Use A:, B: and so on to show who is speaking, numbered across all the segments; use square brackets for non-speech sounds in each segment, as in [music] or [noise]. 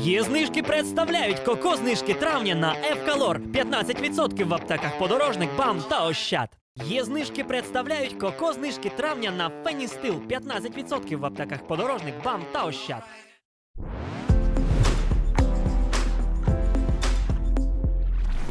A: Є знижки представляють коко знижки травня на Евкалор 15% в аптеках подорожник, бам та ощад. Є знижки представляють коко знижки травня на Феністил 15% в аптеках подорожник, бам та ощад.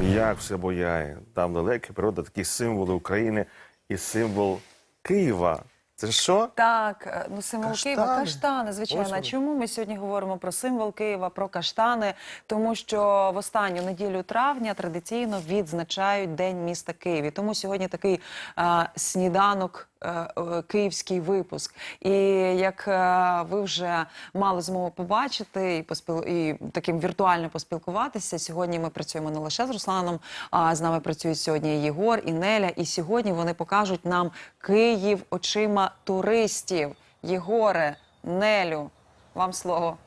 B: Як все бояє. Там далеке природа, такі символи України і символ Києва. Це що?
C: Так, е, ну символ
B: Каштани.
C: Києва, каштани, звичайно. Чому ми сьогодні говоримо про символ Києва, про каштани? Тому що в останню неділю травня традиційно відзначають День міста Києві. Тому сьогодні такий а, сніданок. Е, е, Київський випуск, і як е, ви вже мали змогу побачити і поспіл... і таким віртуально поспілкуватися. Сьогодні ми працюємо не лише з Русланом, а з нами працюють сьогодні Єгор і Неля. І сьогодні вони покажуть нам Київ очима туристів. Єгоре, Нелю, вам слово.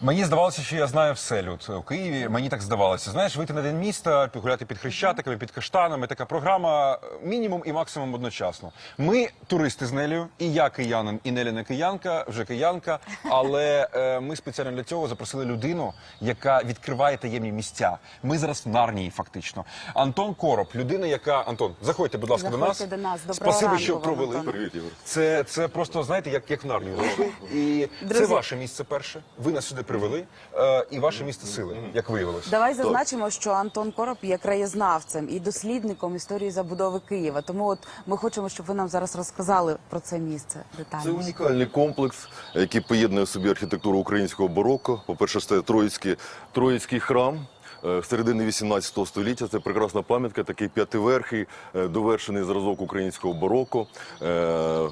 D: Мені здавалося, що я знаю все люд у Києві. Мені так здавалося. Знаєш, вийти на день міста, погуляти під хрещатиками, під каштанами. Така програма е, мінімум і максимум одночасно. Ми туристи з Нелею, і я киянин, і Неля не киянка, вже киянка. Але е, ми спеціально для цього запросили людину, яка відкриває таємні місця. Ми зараз в Нарнії, фактично. Антон Короб, людина, яка Антон, заходьте, будь ласка, до нас.
E: Заходьте до нас. Доброго
D: Спасибі,
E: ранку
D: що
E: вам,
D: провели.
B: Привіт, Ігор.
D: Це, це просто знаєте, як, як в Нарнію зайшли. [laughs] І це ваше місце перше. Ви нас сюди привели, е, і ваше місце сили, як виявилося.
E: Давай зазначимо, що Антон Короб є краєзнавцем і дослідником історії забудови Києва. Тому от ми хочемо, щоб ви нам зараз розказали про це місце
F: Це
E: детально.
F: унікальний комплекс, який поєднує в собі архітектуру українського бароко. По-перше, це Троїцький, Троїцький храм. е, Середини 18 століття це прекрасна пам'ятка, такий п'ятиверхий, е, довершений зразок українського бароко. Е,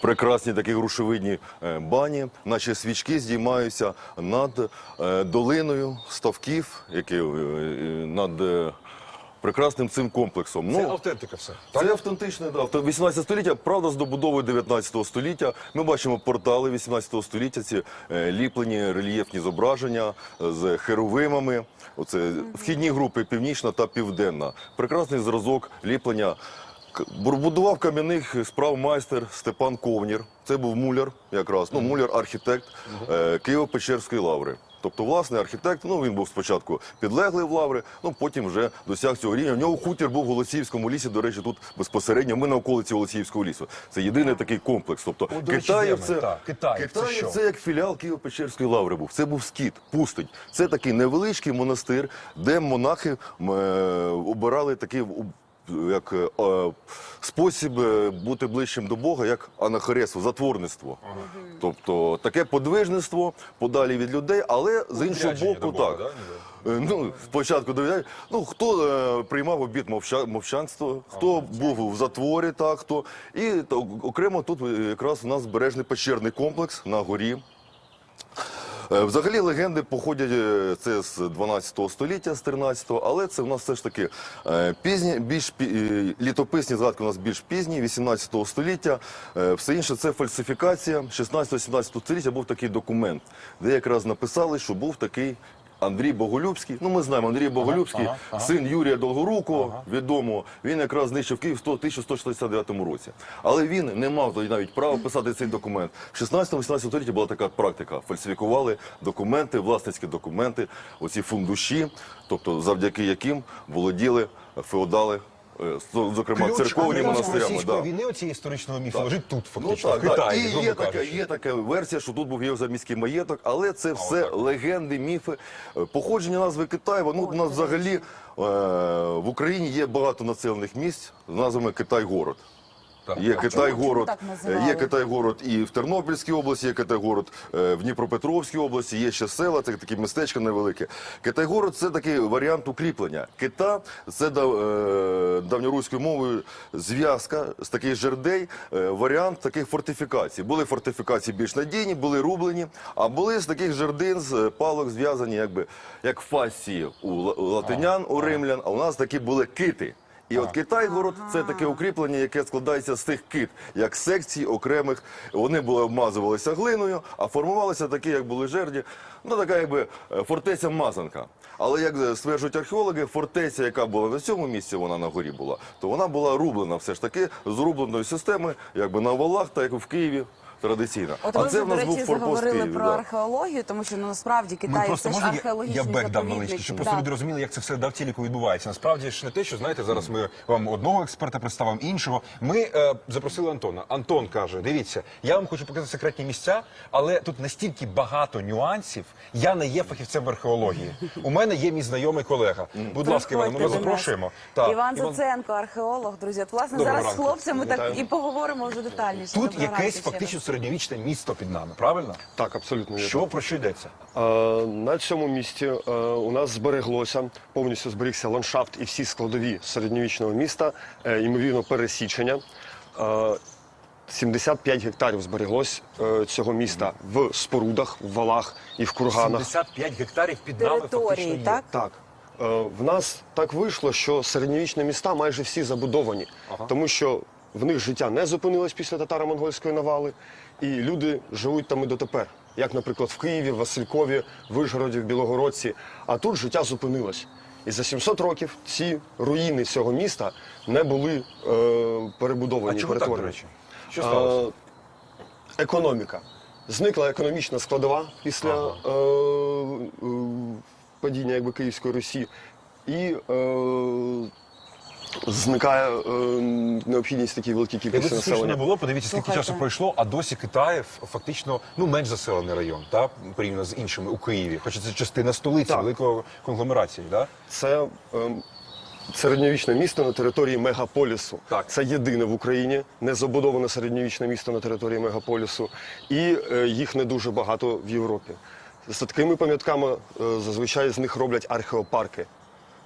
F: Прекрасні такі грушевидні е, бані, наші свічки здіймаються над е, долиною ставків, які е, над прекрасним цим комплексом.
D: Це
F: Ну,
D: автентика все.
F: це автентичне, да. 18 століття, правда, з добудовою 19 століття. Ми бачимо портали 18 століття, ці ліплені рельєфні зображення з херовимами. Оце вхідні групи північна та південна. Прекрасний зразок ліплення. Будував кам'яних справ майстер Степан Ковнір. Це був муляр, якраз ну муляр, архітект е, Києво-Печерської лаври. Тобто, власний архітект, ну він був спочатку підлеглий в лаври, ну потім вже досяг цього рівня. У нього хутір був в Голосіївському лісі. До речі, тут безпосередньо. Ми на околиці Голосіївського лісу. Це єдиний такий комплекс. Тобто
D: О, до речі,
F: Китаїв це
D: Так, Китаїв
F: Китаїв
D: що?
F: це як філіал Києво-Печерської лаври був. Це був скіт, пустить. Це такий невеличкий монастир, де монахи е, обирали такий. Як е, спосіб е, бути ближчим до Бога, як анахаресу, затворництво. Тобто таке подвижництво подалі від людей, але з іншого
D: Відрядження
F: боку,
D: до Бога,
F: так.
D: да,
F: Е, Ну, спочатку довіряють. Ну, хто е, приймав обід мовча, мовчанство, хто був в затворі, так, хто. І та, окремо тут е, якраз у нас збережний печерний комплекс на горі. Е, Взагалі легенди походять е, це з 12 століття, з 13-го, але це в нас все ж таки е, пізні, більш літописні згадки у нас більш пізні, 18 століття. Все інше це фальсифікація. 16-17 століття був такий документ, де якраз написали, що був такий. Андрій Боголюбський, ну ми знаємо, Андрій Боголюбський,
D: ага, ага.
F: син Юрія Долгорукого, відомого, він якраз знищив Київ в 1169 році. Але він не мав тоді навіть права писати цей документ. В 16-18 столітті була така практика. Фальсифікували документи, власницькі документи, оці фундуші, тобто завдяки яким володіли феодали, е, зокрема церковні монастирями.
D: російської
F: Да.
D: війни оцієї історичного міфу лежить тут,
F: Ну
D: фактично,
F: так,
D: в Китаї.
F: І
D: грубо
F: є така,
D: кажучи.
F: є така версія, що тут був євзаміський заміський маєток, але це все легенди, міфи. Е, Походження назви Китаю, воно у нас взагалі е, в Україні є багато населених місць з назвами Китай-город.
D: Так.
F: Є е,
E: називали?
F: є Китай-город і в Тернопільській області, є Китай-город е, в Дніпропетровській області, є ще села, це такі містечка невелике. Китай-город це такий варіант укріплення. Кита це дав- е, давньоруською мовою зв'язка з таких жердей, е, варіант таких фортифікацій. Були фортифікації більш надійні, були рублені, а були з таких жердин з палок зв'язані, якби як фасції у у латинян, у римлян, а у нас такі були кити. І от Китай-город це таке укріплення, яке складається з тих кит, як секцій окремих. Вони були обмазувалися глиною, а формувалися такі, як були жерді. Ну така якби е, фортеця мазанка. Але як стверджують археологи, фортеця, яка була на цьому місці, вона на горі була, то вона була рублена все ж таки з рубленої системи, якби на валах, так як в Києві. Традиційна.
E: От
F: а
E: ви
F: це
E: вже,
F: в
E: до
F: нас був
E: речі,
F: форпост
E: заговорили
F: Києві.
E: про
F: да.
E: археологію, тому що ну, насправді
D: Ми
E: Китай
D: просто
E: це ж
D: можна я-
E: археологічний
D: я бек дам
E: заповідник.
D: щоб просто люди розуміли, як це все да, в тіліку відбувається. Насправді ж не те, що знаєте, зараз ми вам одного експерта представимо, іншого. Ми е, запросили Антона. Антон каже: дивіться, я вам хочу показати секретні місця, але тут настільки багато нюансів. Я не є фахівцем в археології. У мене є мій знайомий колега. Будь ласка, Іване, ми
E: Приходьте
D: вас
E: до нас.
D: запрошуємо. Так,
E: Іван
D: Іван-
E: Заценко, археолог, друзі. От, власне,
D: Доброго
E: зараз з
D: ранку.
E: хлопцями так
F: Вітаю.
E: і поговоримо вже детальніше.
D: Тут
E: Доброго ранку
D: якесь
E: ще
D: фактично. Середньовічне місто під нами, правильно?
G: Так, абсолютно вірно.
D: Що про що йдеться?
G: Е, на цьому місці е, у нас збереглося, повністю зберігся ландшафт і всі складові середньовічного міста, е, ймовірно, пересічення. Е, 75 гектарів збереглось е, цього міста в спорудах, в валах і в курганах.
D: 75 гектарів під нами фактично є.
E: так?
G: Так. Е, В нас так вийшло, що середньовічні міста майже всі забудовані, тому що в них життя не зупинилось після татаро-монгольської навали, і люди живуть там і дотепер. Як, наприклад, в Києві, в Василькові, Вишгороді, в Білогородці. А тут життя зупинилось. І за 700 років ці руїни цього міста не були е,
D: А
G: перебудовані.
D: чому так, до речі? Що сталося?
G: Е, Економіка. Зникла економічна складова після е, е, падіння якби, Київської Русі. І е, зникає е, необхідність такій великій кількості
D: це слушно не
G: населення.
D: було, подивіться, скільки
E: Слухайте.
D: часу пройшло, а досі Китаїв фактично ну менш заселений район, та порівняно з іншими у Києві. Хоча це частина столиці,
G: Так.
D: великого конгломерації. Да?
G: Це е, середньовічне місто на території мегаполісу.
D: Так.
G: Це єдине в Україні незабудоване середньовічне місто на території мегаполісу. І е, їх не дуже багато в Європі. З такими пам'ятками е, зазвичай з них роблять археопарки.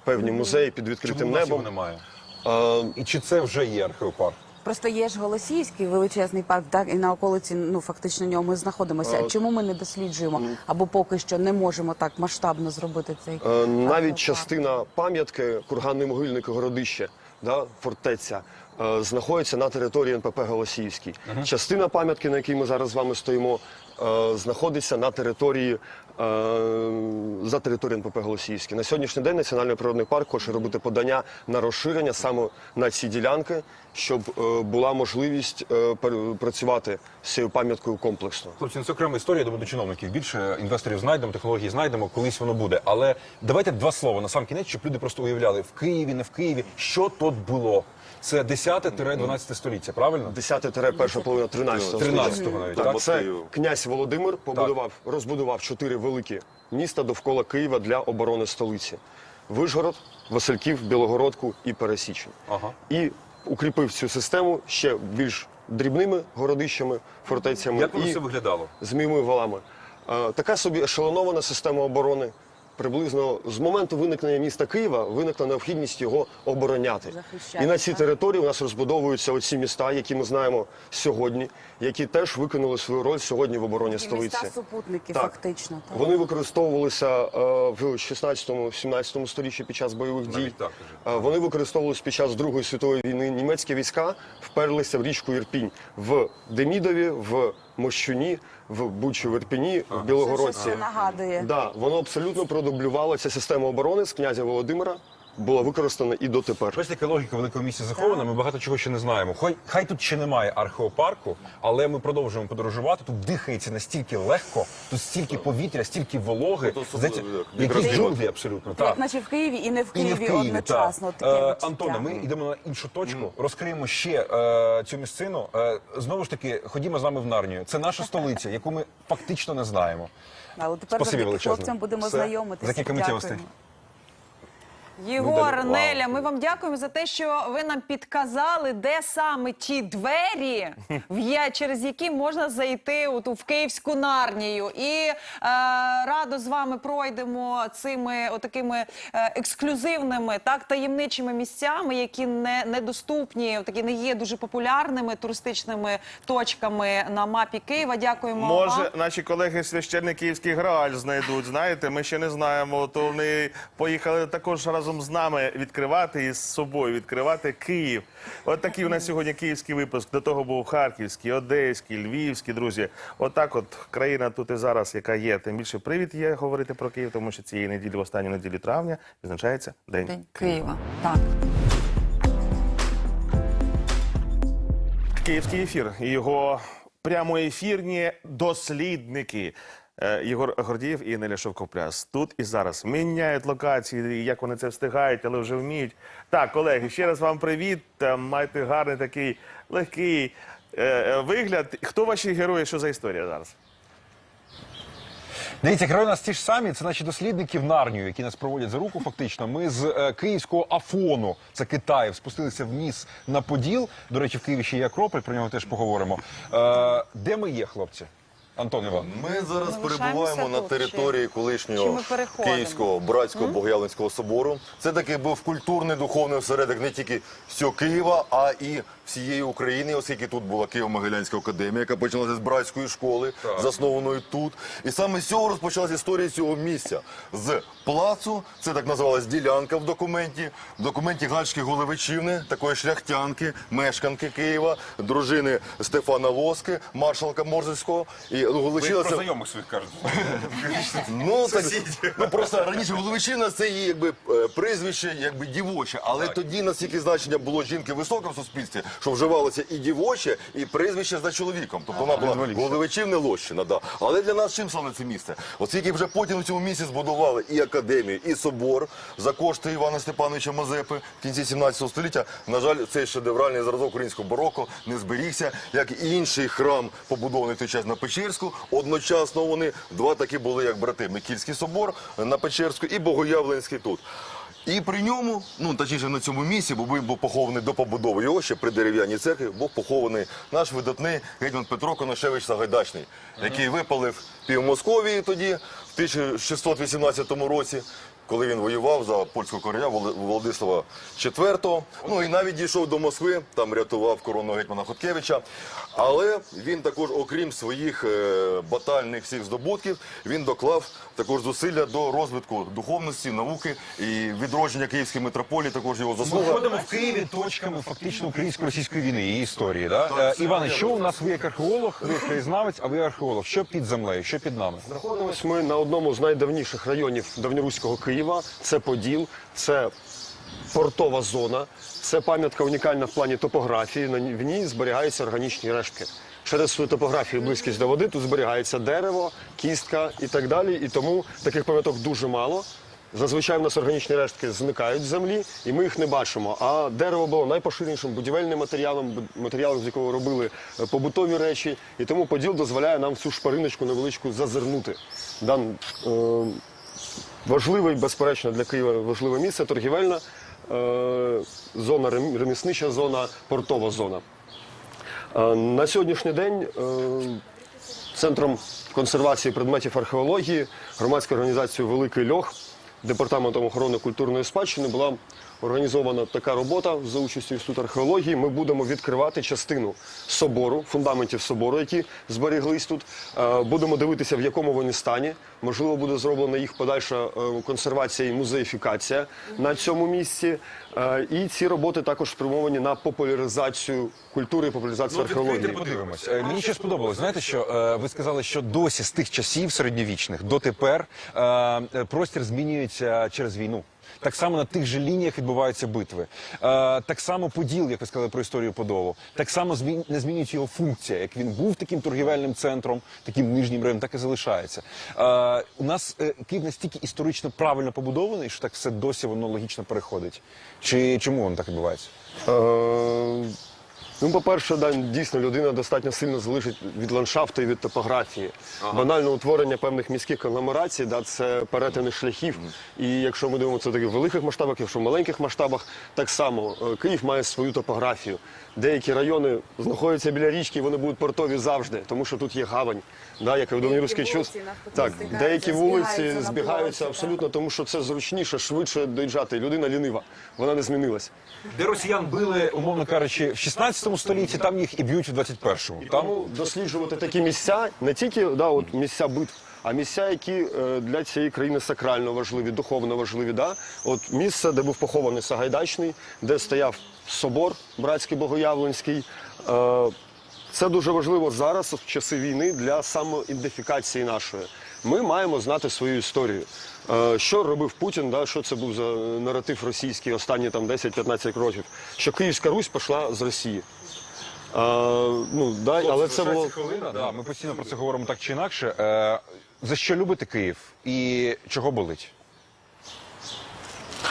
G: Певні музеї під
D: Чому
G: відкритим
D: в нас його немає?
G: Е,
D: І чи це вже є археопарк?
E: Просто є ж Голосіївський величезний парк, так і на околиці, ну фактично нього ми знаходимося.
G: Е,
E: Чому ми не досліджуємо або поки що не можемо так масштабно зробити цей
G: Е, Навіть частина пам'ятки курганний могильник городище, да, фортеця, е, знаходиться на території НПП Голосіївський. Частина пам'ятки, на якій ми зараз з вами стоїмо, знаходиться на території е, за територією НПП Голосіївський. На сьогоднішній день Національний природний парк хоче робити подання на розширення саме на ці ділянки, щоб е, була можливість е, працювати з цією пам'яткою комплексно.
D: Хлопці, ну, це окрема історія, думаю, до чиновників. Більше інвесторів знайдемо, технології знайдемо, колись воно буде. Але давайте два слова на сам кінець, щоб люди просто уявляли в Києві, не в Києві, що тут було. Це 10-12 століття, правильно?
G: 10 перша половина 13
D: 13-го навіть,
F: Так?
G: Це князь Володимир побудував, розбудував чотири великі міста довкола Києва для оборони столиці: Вишгород, Васильків, Білогородку і Пересічень.
D: Ага.
G: І укріпив цю систему ще більш дрібними городищами, фортецями
D: Як воно
G: і
D: все виглядало?
G: зміїми валами. Е, Така собі ешелонована система оборони. Приблизно з моменту виникнення міста Києва виникла необхідність його обороняти.
E: Захищати,
G: І на цій території у нас розбудовуються оці міста, які ми знаємо сьогодні, які теж виконали свою роль сьогодні в обороні
E: Такі
G: столиці.
E: міста супутники,
G: Так.
E: фактично. Так.
G: Вони використовувалися е, в 16-17 сторіччі під час бойових дій.
D: Навіть так.
G: Е, Вони використовувалися під час Другої світової війни. Німецькі війська вперлися в річку Ірпінь в Демідові, в Мощуні, в Бучі Верпіні Ірпіні, в Білогородці.
E: Це нагадує.
G: Да, воно абсолютно продублювалося система оборони з князя Володимира. Була використана і дотепер.
D: Бачите, яка логіка великого місця захована. Ми багато чого ще не знаємо. Хай, хай тут ще немає археопарку, але ми продовжуємо подорожувати. Тут дихається настільки легко, тут стільки повітря, стільки вологи.
F: Тут особливо, як
D: джунглі абсолютно.
E: Як
D: Так.
E: наче в Києві і не в
D: І не
E: Києві,
D: в Києві,
E: одночасно.
D: так.
E: Таке
D: Е,
E: відчуття.
D: Антоне, ми йдемо на іншу точку, розкриємо ще е, цю місцину. Е, знову ж таки, ходімо з нами в Нарнію. Це наша столиця, яку ми фактично не знаємо.
E: Але тепер
D: Спасибі
E: завдяки
D: величезне.
E: хлопцям будемо
D: Все.
E: знайомитися.
D: За кілька миттєвостей.
E: Дякуємо.
C: Єгор,
D: далі-
C: Неля, ми вам дякуємо за те, що ви нам підказали, де саме ті двері, в через які можна зайти от, в Київську нарнію. І е, радо з вами пройдемо цими отакими е, ексклюзивними, так таємничими місцями, які не недоступні, такі не є дуже популярними туристичними точками на мапі Києва. Дякуємо. вам.
B: Може, наші колеги священник Київський Грааль знайдуть. Знаєте, ми ще не знаємо. То вони поїхали також разом з нами відкривати і з собою відкривати Київ. От такий у нас сьогодні київський випуск. До того був харківський, одеський, львівський, друзі. Отак, от країна тут і зараз, яка є. Тим більше привід є говорити про Київ, тому що цієї неділі, в останню неділю травня, відзначається День,
C: День
B: Києва.
C: Києва. Так.
B: Київський ефір і його прямоефірні дослідники. Е, Єгор Гордієв і Неля Шовкопляс тут і зараз міняють локації, як вони це встигають, але вже вміють. Так, колеги, ще раз вам привіт. Е, Майте гарний такий легкий е, е, вигляд. Хто ваші герої? Що за історія зараз?
D: Дивіться, герої у нас ті ж самі, це наші дослідники в Нарнію, які нас проводять за руку. Фактично, ми з е, київського Афону, це Китаю, спустилися вниз на Поділ. До речі, в Києві ще є Акрополь, про нього теж поговоримо. Е, де ми є, хлопці? Антон Іван.
F: Ми зараз
C: Ми
F: перебуваємо на
C: тут,
F: території
C: чи- чи
F: колишнього
C: чи?
F: Київського братського Богоявленського собору. Це такий був культурний духовний осередок не тільки всього Києва, а і всієї України, оскільки тут була Києво-Могилянська академія, яка почалася з братської школи, заснованої тут. І саме з цього розпочалася історія цього місця. З плацу, це так називалась ділянка в документі, в документі Гальської Голевичівни, такої шляхтянки, мешканки Києва, дружини Стефана Лоски, маршалка Морзельського. І ну, лишилася
D: знайомих своїх кажуть. [laughs]
F: Ну, так, ну просто раніше Головичина це її якби е, прізвище, якби дівоче. Але тоді наскільки значення було жінки високе в суспільстві, що вживалося і дівоче, і прізвище за чоловіком. Тобто вона була Головичівна Лощина, да. Але для нас чим стане це місце? Оскільки вже потім в цьому місці збудували і академію, і собор за кошти Івана Степановича Мазепи в кінці 17 століття. На жаль, цей шедевральний зразок українського бароко не зберігся, як і інший храм, побудований в той час на Печерську. Одночасно вони два такі були, як брати. Микільський собор на Печерську і Богоявленський тут. І при ньому, ну точніше на цьому місці, бо був похований до побудови його ще при дерев'яній церкві, був похований наш видатний гетьман Петро Коношевич Сагайдачний, який випалив пів Московії тоді, в 1618 році. Коли він воював за польського короля Володислава IV, ну і навіть дійшов до Москви, там рятував коронного гетьмана Хоткевича. Але він також, окрім своїх е, батальних всіх здобутків, він доклав також зусилля до розвитку духовності, науки і відродження Київської митрополії. Також його
D: Ми
F: заслуга.
D: ходимо в Києві точками фактично українсько-російської війни, її історії. Да? Е, Іване, що у нас ви як археолог, ви краєзнавець, а ви археолог? Що під землею, що під нами?
G: Знаходимось ми на одному з найдавніших районів давньоруського Києва. Це Поділ, це портова зона, це пам'ятка унікальна в плані топографії. В ній зберігаються органічні рештки. Через свою топографію близькість до води тут зберігається дерево, кістка і так далі. І тому таких пам'яток дуже мало. Зазвичай в нас органічні рештки зникають з землі, і ми їх не бачимо. А дерево було найпоширенішим будівельним матеріалом, матеріалом, з якого робили е, побутові речі. І тому поділ дозволяє нам цю шпариночку невеличку зазирнути. Дан, е, важливе, безперечно, для Києва важливе місце, торгівельна е, зона, реміснича зона, портова зона. Е, на сьогоднішній день е, Центром консервації предметів археології, громадською організацією Великий Льох, департаментом охорони культурної спадщини була організована така робота за участю Інституту археології. Ми будемо відкривати частину собору, фундаментів собору, які зберіглись тут. Е, Будемо дивитися, в якому вони стані. Можливо, буде зроблена їх подальша е, консервація і музеїфікація на цьому місці. Е, І ці роботи також спрямовані на популяризацію культури і популяризацію археології.
D: подивимось. Мені ще сподобалось. Знаєте, що ви сказали, що досі з тих часів середньовічних дотепер простір змінюється через війну. Так само на тих же лініях відбуваються битви. Е, так само поділ, як ви сказали про історію Подолу. Так само не змінюється його функція. Як він був таким торгівельним центром, таким нижнім районом, так і залишається. Е, у нас е, Київ настільки історично правильно побудований, що так все досі воно логічно переходить. Чи чому воно так відбувається?
G: Е, Ну, по-перше, да, дійсно людина достатньо сильно залежить від ландшафту і від топографії. Банальне утворення певних міських конгломерацій, да, це перетини шляхів. І якщо ми дивимося в таких великих масштабах, якщо в маленьких масштабах, так само е, Київ має свою топографію. Деякі райони знаходяться біля річки, і вони будуть портові завжди, тому що тут є гавань, да, як і в Давньоруський час. Так, деякі вулиці
E: збігаються
G: абсолютно, тому що це зручніше, швидше доїжджати. Людина лінива, вона не змінилась.
D: Де росіян били, умовно кажучи, в 16 столітті, там їх і б'ють в 21-му. Там
G: Тому досліджувати такі місця, не тільки да, от місця битв, а місця, які е, для цієї країни сакрально важливі, духовно важливі. Да? От місце, де був похований Сагайдачний, де стояв собор братський Богоявленський. Е, це дуже важливо зараз, в часи війни, для самоідентифікації нашої. Ми маємо знати свою історію. Е, Що робив Путін, да, що це був за наратив російський останні там 10-15 років, що Київська Русь пішла з Росії. ну, да, але це було.
D: хвилина. Да, ми постійно про це говоримо так чи інакше. Е, за що любите Київ і чого болить?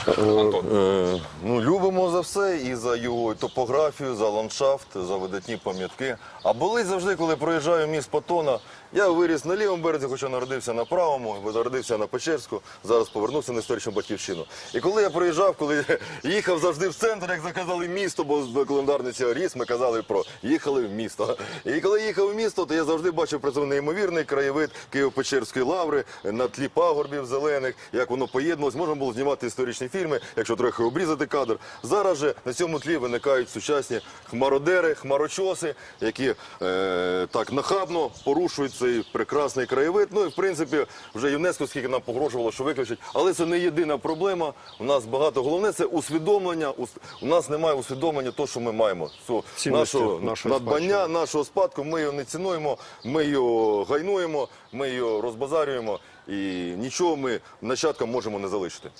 D: Антон.
F: Е, ну, любимо за все і за його топографію, за ландшафт, за видатні пам'ятки. А болить завжди, коли проїжджаю міст Патона. Я виріс на лівому березі, хоча народився на правому, народився на Печерську, зараз повернувся на історичну батьківщину. І коли я проїжджав, коли [laughs] їхав завжди в центр, як заказали місто, бо в календарниці Ріс ми казали про їхали в місто. І коли їхав в місто, то я завжди бачив це неймовірний краєвид Києво-Печерської лаври на тлі пагорбів зелених, як воно поєднувалось. Можна було знімати історичні фільми, якщо трохи обрізати кадр. Зараз же на цьому тлі виникають сучасні хмародери, хмарочоси, які е, так нахабно порушують цей прекрасний краєвид. Ну і в принципі вже ЮНЕСКО скільки нам погрожувало, що виключить. Але це не єдина проблема. У нас багато головне це усвідомлення. Ус- У нас немає усвідомлення того, що ми маємо. Цю нашого надбання,
G: спадщини.
F: нашого спадку. Ми його не цінуємо, ми його гайнуємо, ми його розбазарюємо. І нічого ми нащадкам можемо не залишити.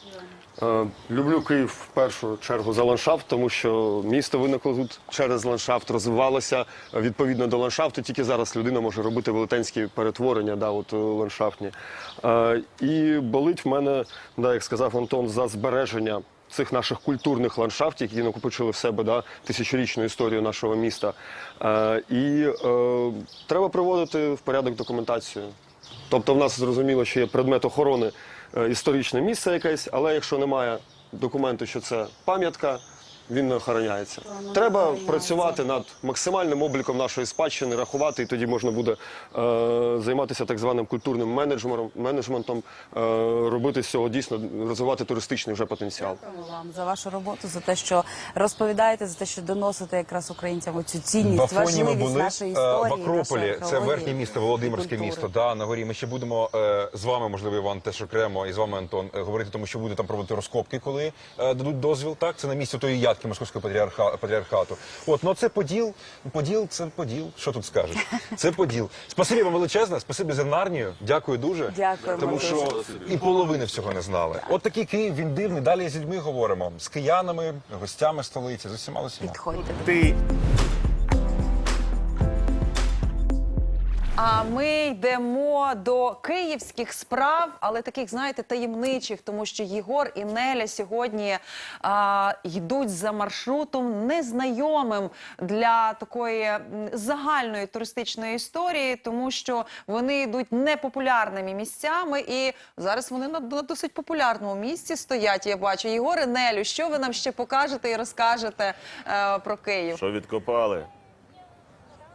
G: Е, Люблю Київ в першу чергу за ландшафт, тому що місто виникло тут через ландшафт, розвивалося е, відповідно до ландшафту. Тільки зараз людина може робити велетенські перетворення, да, от е, ландшафтні. І болить в мене, да, як сказав Антон, за збереження. Цих наших культурних ландшафтів, які накопичили в себе да, тисячорічну історію нашого міста. Е, і е, треба приводити в порядок документацію. Тобто в нас зрозуміло, що є предмет охорони е, історичне місце якесь, але якщо немає документу, що це пам'ятка, він не охороняється. Треба працювати над максимальним обліком нашої спадщини, рахувати, і тоді можна буде е, займатися так званим культурним менеджментом, менеджментом е, робити з цього дійсно розвивати туристичний вже потенціал.
E: Дякуємо вам за вашу роботу, за те, що розповідаєте, за те, що доносите якраз українцям цю
D: В
E: цінність,
D: Афоні ми
E: важливість
D: були
E: нашої
D: е,
E: історії,
D: в Акрополі.
E: нашої
D: Це
E: археології
D: верхнє місто, Володимирське
E: культури.
D: місто. Да, на горі. Ми ще будемо е, з вами, можливо, Іван теж окремо, і з вами Антон е, говорити, тому що буде там проводити розкопки, коли е, дадуть дозвіл. Так, це на місці тої ядки московського патріарха, патріархату. От, ну це поділ. Поділ, це поділ. Що тут скажеш? Це поділ. Спасибі вам величезне, спасибі за Нарнію. Дякую дуже.
E: Дякую,
D: Тому що і половини всього не знали. От такий Київ, він дивний. Далі з людьми говоримо з киянами, гостями столиці, з усіма усіма.
E: Підходьте.
B: Ти
C: А ми йдемо до київських справ, але таких, знаєте, таємничих, тому що Єгор і Неля сьогодні а, йдуть за маршрутом незнайомим для такої загальної туристичної історії, тому що вони йдуть непопулярними місцями, і зараз вони на, на досить популярному місці стоять. Я бачу. Єгор і Нелю, що ви нам ще покажете і розкажете е, про Київ?
B: що відкопали?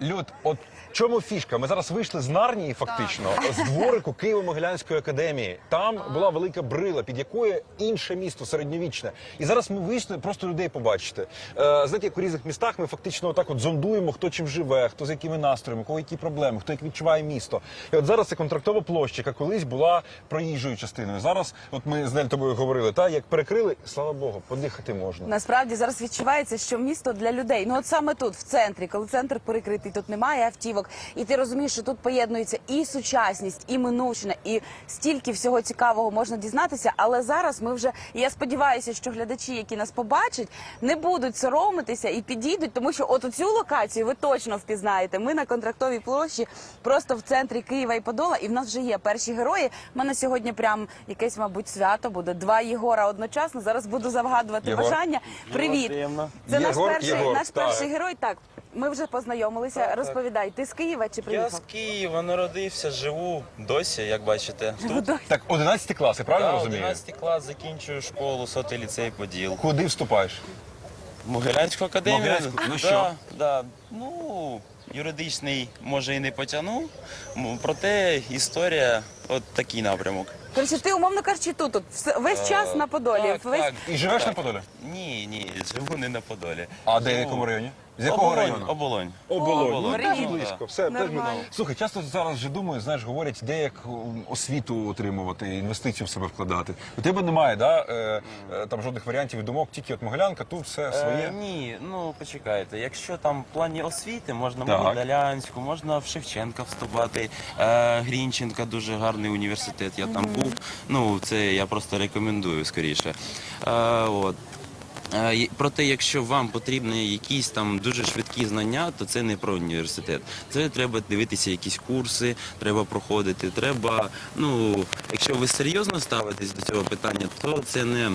D: Люд, от чому фішка? Ми зараз вийшли з Нарнії, фактично, з дворику Києво-Могилянської академії. Там була велика брила, під якою інше місто середньовічне. І зараз ми вийшли просто людей побачити. Е, знаєте, як у різних містах ми фактично отак от зондуємо, хто чим живе, хто з якими настроями, кого які проблеми, хто як відчуває місто. І от зараз це контрактова площа, яка колись була проїжджою частиною. Зараз, от ми з Нель тобою говорили, та як перекрили, слава Богу, подихати можна.
E: Насправді зараз відчувається, що місто для людей. Ну от саме тут, в центрі, коли центр перекритий, тут немає автівок, і ти розумієш, що тут поєднується і сучасність, і минувшина, і стільки всього цікавого можна дізнатися. Але зараз ми вже і я сподіваюся, що глядачі, які нас побачать, не будуть соромитися і підійдуть, тому що от цю локацію ви точно впізнаєте. Ми на контрактовій площі, просто в центрі Києва і Подола, і в нас вже є перші герої. У мене сьогодні прям якесь, мабуть, свято буде. Два Єгора одночасно. Зараз буду загадувати
D: Єгор.
E: бажання. Привіт, це наш перший,
D: Єгор,
E: наш
D: так.
E: перший герой. Так, ми вже познайомилися. Розповідай, ти з Києва чи
H: Я з Києва народився, живу досі, як бачите. [laughs] Тут
D: Так, 11 клас, я правильно
H: да,
D: розумію?
H: 11 клас закінчую школу, сотий ліцей Поділ.
D: Куди вступаєш?
H: Могилянську академію.
D: Могилянську? Ну [laughs]
H: да,
D: що?
H: Да. Ну, юридичний, може, і не потягнув. Проте історія от такий напрямок.
E: Коротше, ти, умовно кажучи, тут, тут все- весь час на Подолі.
H: Так,
E: весь...
H: так.
D: І живеш на Подолі?
H: Ні, ні, живу не на Подолі.
D: А де в
H: Живу-
D: якому районі? З якого
H: Оболонь,
D: району?
H: Оболонь.
D: Оболонь. Ну,
E: Привіт.
D: теж близько. Все, теж
E: Нормально.
D: Слухай, часто зараз вже думаю, знаєш, говорять, де як м, освіту отримувати, інвестицію в себе вкладати. У тебе немає, да, е, е, там жодних варіантів і думок, тільки от Могилянка, тут все
H: Е,
D: своє.
H: ні, ну почекайте. Якщо там в плані освіти можна
D: Так.
H: в Могилянську, можна в Шевченка вступати. Е, Грінченка дуже гарний університет. Я там був. Ну це я просто рекомендую скоріше. Е, от. Е, Проте, якщо вам потрібні якісь там дуже швидкі знання, то це не про університет. Це треба дивитися якісь курси, треба проходити. Треба, ну, якщо ви серйозно ставитесь до цього питання, то це не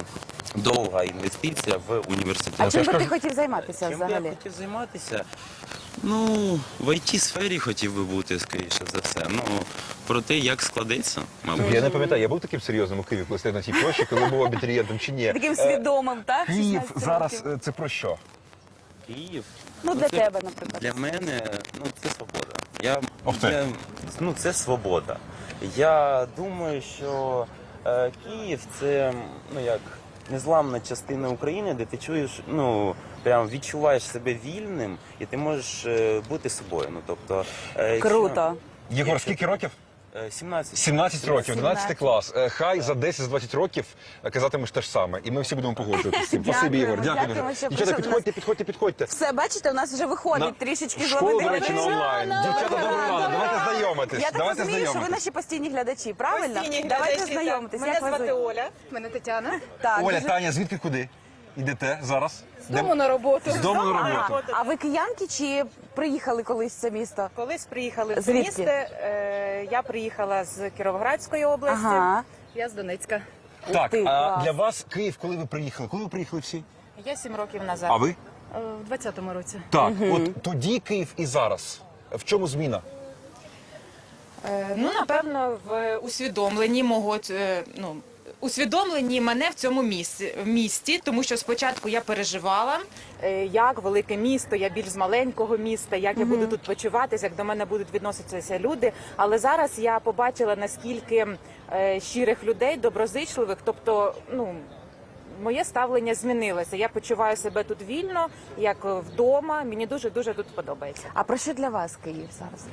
H: довга інвестиція в університет.
E: А чим би ти хотів займатися
H: Чим би я хотів займатися? Ну, в it сфері хотів би бути, скоріше за все. Ну, про те, як складеться, мабуть.
D: Я не пам'ятаю, я був таким серйозним у Києві, коли стояв на тій площі, коли був абітурієнтом чи ні.
E: Таким
D: Е,
E: свідомим, так?
D: Київ
E: 16
D: зараз
E: років?
D: е, це про що?
H: Київ.
E: Ну, для
H: це-
E: тебе, наприклад.
H: Для мене ну, це свобода. Я,
D: Ох ти.
H: я, ну, це свобода. Я думаю, що е, Київ це ну, як незламна частина України, де ти чуєш, ну, прям відчуваєш себе вільним і ти можеш е, бути собою. Ну, тобто, е,
E: Круто.
D: Єгор, скільки років?
H: Е, 17.
D: 17 років, 12 клас. Е, Хай за 10-20 років казатимеш те ж саме. І ми всі будемо погоджуватися з цим. Спасибі,
E: Дякуємо,
D: Ігор. Дякую
E: дякуємо,
D: дуже.
E: що
D: Дівчата,
E: прийшли до
D: підходьте, підходьте, підходьте.
E: Все, бачите, у нас вже виходить
D: На-
E: трішечки з
D: до речі, на онлайн. Дівчата, доброго ранку. Давайте знайомитись.
E: Я так
D: Давайте
E: розумію, що ви
D: знайомитись.
E: наші постійні глядачі, правильно?
I: Постійні
E: Давайте
I: глядачі,
E: знайомитись.
I: так.
E: Як
I: Мене
E: вас
I: звати? Оля, мене Тетяна.
E: Так,
D: Оля,
E: дуже-
D: Таня, звідки куди? Йдете зараз?
I: З дому на роботу.
D: З дому на роботу.
E: А ви киянки чи приїхали колись в це місто?
I: Колись приїхали в це
E: Звідки?
I: місто. Е, я приїхала з Кіровоградської області.
E: Ага.
I: Я з Донецька.
D: Так,
E: ти,
D: а
E: клас.
D: для вас Київ, коли ви приїхали? Коли ви приїхали всі?
I: Я сім років назад.
D: А ви?
I: Е, В 20-му році.
D: Так, от тоді Київ і зараз. В чому зміна?
J: Е, Ну, напевно, в усвідомленні мого е, ну. Усвідомлені мене в цьому місці, місті, тому що спочатку я переживала, е, як велике місто, я більш з маленького міста, як я буду тут почуватися, як до мене будуть відноситися люди. Але зараз я побачила наскільки е, щирих людей, доброзичливих, тобто, ну. Моє ставлення змінилося. Я почуваю себе тут вільно, як вдома. Мені дуже дуже тут подобається.
E: А про що для вас Київ зараз?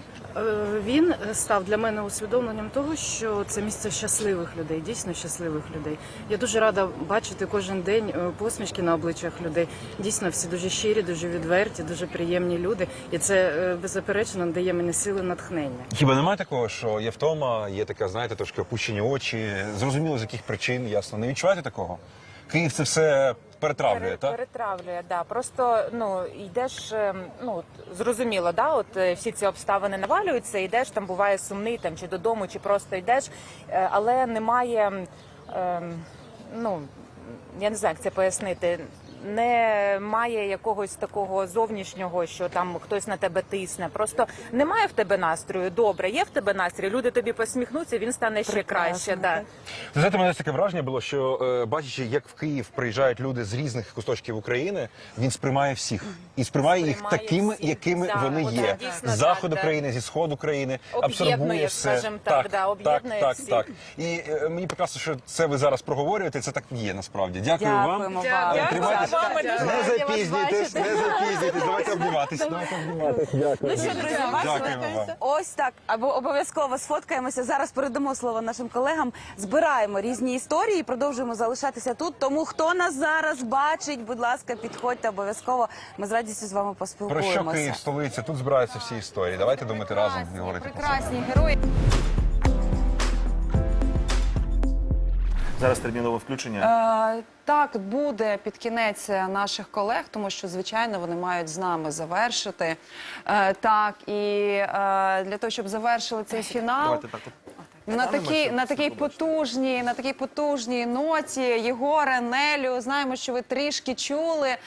I: Е, Він став для мене усвідомленням того, що це місце щасливих людей, дійсно щасливих людей. Я дуже рада бачити кожен день е, посмішки на обличчях людей. Дійсно, всі дуже щирі, дуже відверті, дуже приємні люди. І це е, беззаперечно дає мені сили натхнення.
D: Хіба немає такого, що є втома, є таке, знаєте, трошки опущені очі, зрозуміло, з яких причин, ясно. Не відчуваєте такого? Київ це все перетравлює,
J: Пере-
D: так?
J: Перетравлює, да. Просто ну йдеш, ем, ну зрозуміло, да, от е, всі ці обставини навалюються, йдеш там, буває сумний там чи додому, чи просто йдеш, е, але немає, ем, ну я не знаю, як це пояснити. Немає якогось такого зовнішнього, що там хтось на тебе тисне. Просто немає в тебе настрою. Добре, є в тебе настрій. Люди тобі посміхнуться, він стане ще
E: Прекрасно,
J: краще. Да.
D: знаєте, мене таке враження було, що е, бачачи, як в Київ приїжджають люди з різних куточків України, він сприймає всіх і сприймає їх
J: Сприймає
D: такими,
J: всіх.
D: якими
J: Да,
D: вони
J: от
D: є.
J: дійсно
D: З заходу
J: так, да.
D: країни, зі сходу країни,
J: Об'єднує,
D: абсорбує все.
J: скажімо так, да, об'єднує
D: так,
J: всіх.
D: так, так. І е, мені прекрасно, що це ви зараз проговорюєте. Це так і є насправді. Дякую вам.
E: Дякуємо вам.
D: Е, Тримайтеся.
J: Дякую.
D: Не
J: Раді вас
D: запізнюйтесь,
J: бачити.
D: не запізнюйтесь. Давайте обніматись. Давайте обніматись. Дякую.
E: Ну що, друзі, вас
D: Дякуємо вам.
E: ось так. Або обов'язково сфоткаємося. Зараз передамо слово нашим колегам. Збираємо різні історії, і продовжуємо залишатися тут. Тому хто нас зараз бачить, будь ласка, підходьте обов'язково. Ми з радістю з вами
D: Про що
E: поспілкуємося.
D: Київ, столиця? Тут збираються всі історії. Давайте думати разом і говорити про це.
J: Прекрасні герої.
B: Зараз термінове включення.
C: Е, так, буде під кінець наших колег, тому що, звичайно, вони мають з нами завершити. Е, так, і е, для того, щоб завершили цей фінал.
B: Давайте так.
C: На такій, на такій потужній, на такій потужній ноті, Єгоре, Нелю, знаємо, що ви трішки чули е,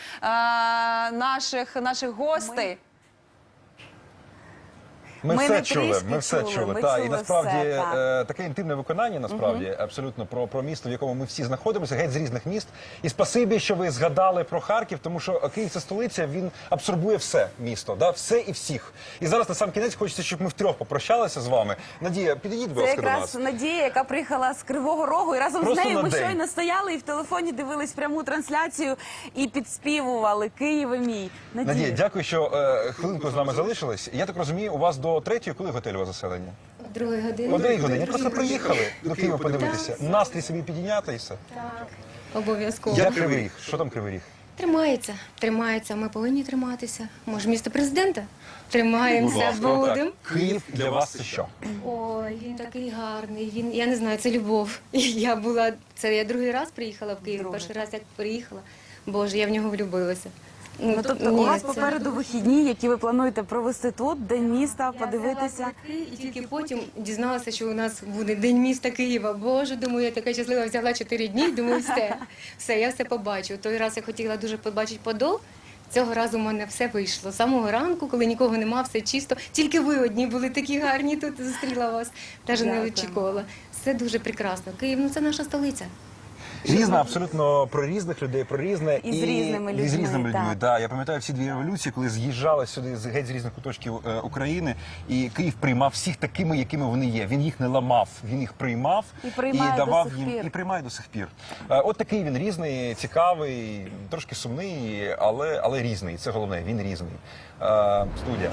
C: наших, наших гостей.
D: Ми,
E: Ми
D: все чули, ми все
E: чули,
D: чули.
E: ми
D: та, і насправді
E: все, так.
D: е, таке інтимне виконання, насправді, абсолютно про, про місто, в якому ми всі знаходимося, геть з різних міст. І спасибі, що ви згадали про Харків, тому що Київ це столиця, він абсорбує все місто, да, все і всіх. І зараз на сам кінець хочеться, щоб ми втрьох попрощалися з вами. Надія, підійдіть, будь ласка, до
E: якраз
D: нас.
E: Надія, яка приїхала з Кривого Рогу, і разом
D: Просто
E: з нею ми
D: день.
E: щойно стояли і в телефоні дивились пряму трансляцію і підспівували Києве мій.
D: Надія, дякую, що е, хвилинку з нами залишились. Я так розумію, у вас до третьої, коли готель у вас заселення?
K: Другої години.
D: О другій годині. Просто приїхали до Києва подивитися. Настрій собі підійняти і все.
K: Обов'язково.
D: Я Кривий Ріг. Що там Кривий Ріг?
K: Тримається, тримається. Ми повинні триматися. Може, місто президента? Тримаємося,
D: ласка,
K: будемо.
D: Київ для вас це що?
K: Ой, він такий гарний. Він я не знаю, це любов. [laughs] Я була це. Я другий раз приїхала в Київ. Перший раз як приїхала. Боже, я в нього влюбилася.
E: Ну, тобто
K: ні,
E: у вас
K: це-
E: попереду вихідні, які ви плануєте провести тут, день міста, подивитися.
K: І тільки потім дізналася, що у нас буде День міста Києва. Боже, думаю, я така щаслива взяла чотири дні. Думаю, все, все, я все побачу. Той раз я хотіла дуже побачити подол. Цього разу в мене все вийшло. З самого ранку, коли нікого нема, все чисто. Тільки ви одні були такі гарні. Тут зустріла вас. Навіть не очікувала. Все дуже прекрасно. Київ, ну це наша столиця.
D: Різна абсолютно про різних людей, про різне
E: І з різними
D: і з
E: людьми,
D: різними
E: так.
D: людьми. Да, я пам'ятаю всі дві революції, коли з'їжджали сюди з геть з різних куточків е, України, і Київ приймав всіх такими, якими вони є. Він їх не ламав, він їх приймав
E: І приймає до
D: давав
E: сих
D: їм
E: пір.
D: і приймає до сих пір. Е, от такий він різний, цікавий, трошки сумний, але але різний. Це головне. Він різний. Е, студія.